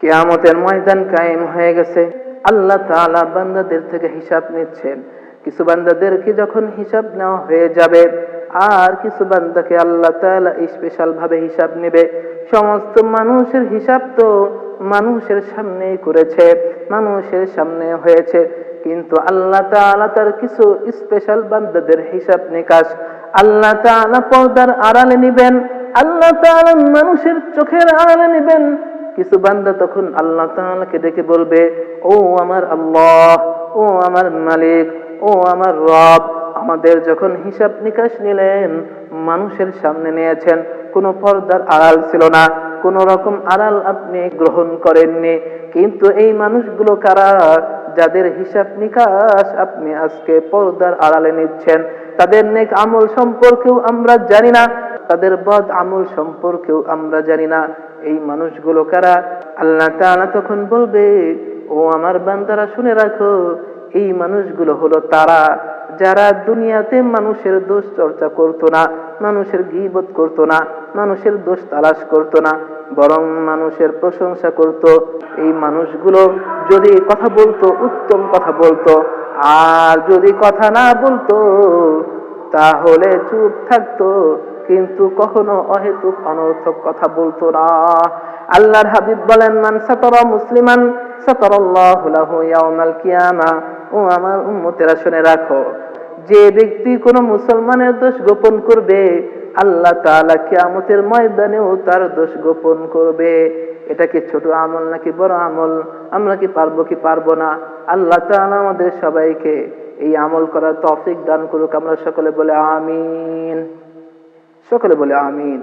কেয়ামতের ময়দান কায়েম হয়ে গেছে। আল্লাহ তাআলা বান্দাদের থেকে হিসাব নিচ্ছেন। কিছু বান্দাদেরকে যখন হিসাব নেওয়া হয়ে যাবে, আর কিছু বান্দাকে আল্লাহ তাআলা স্পেশাল ভাবে হিসাব নেবে। সমস্ত মানুষের হিসাব তো মানুষের সামনেই করেছে, মানুষের সামনে হয়েছে। কিন্তু আল্লাহ তাআলা তার কিছু স্পেশাল বান্দাদের হিসাব নিকাশ, আল্লাহ তাআলা পর্দার আড়ালে নিবেন, আল্লাহ তাআলা মানুষের চোখের আড়ালে নিবেন কিছু বান্দা তখন আল্লাহ তাআলাকে ডেকে বলবে, ও আমার আল্লাহ, ও আমার মালিক, ও আমার রব, আমাদের যখন হিসাব নিকাশ নিলেন, মানুষের সামনে নিয়েছেন, কোনো পর্দার আড়াল ছিল না, কোন রকম আড়াল আপনি গ্রহণ করেননি, কিন্তু এই মানুষগুলো কারা? যাদের হিসাব নিকাশ আপনি আজকে পর্দার আড়ালে নিচ্ছেন, তাদের নেক আমল সম্পর্কেও আমরা জানি না, তাদের বদ আমল সম্পর্কেও আমরা জানি না। এই মানুষগুলো কারা? আল্লাহ তাআলা তখন বলবে, ও আমার বান্দারা, শুনে রাখো, এই মানুষগুলো হলো তারা যারা দুনিয়াতে মানুষের দোষ চর্চা করতো না, মানুষের গিবত করতো না, মানুষের দোষ তালাশ করতো না, বরং মানুষের প্রশংসা করত। এই মানুষগুলো যদি কথা বলতো, উত্তম কথা বলতো। আর যদি কথা না বলতো, তাহলে চুপ থাকতো। কিন্তু কখনো অহেতুক, অনর্থক কথা বলতো না। আল্লাহর হাবিব বলেন, মান সাতারা মুসলিমান, সাতারাল্লাহু লাহু ইয়াউমাল কিয়ামা। ও আমার উম্মতেরা, শুনে রাখো, যে ব্যক্তি কোন মুসলমানের দোষ গোপন করবে, আল্লাহ তাআলা কিয়ামতের ময়দানেও তার দোষ গোপন করবে। এটা কি ছোট আমল নাকি বড় আমল? আমরা কি পারব কি পারব না? আল্লাহ তাআলা আমাদের সবাইকে এই আমল করার তৌফিক দান করুক, আমরা সকলে বলে, আমিন। সকলে বলে আমিন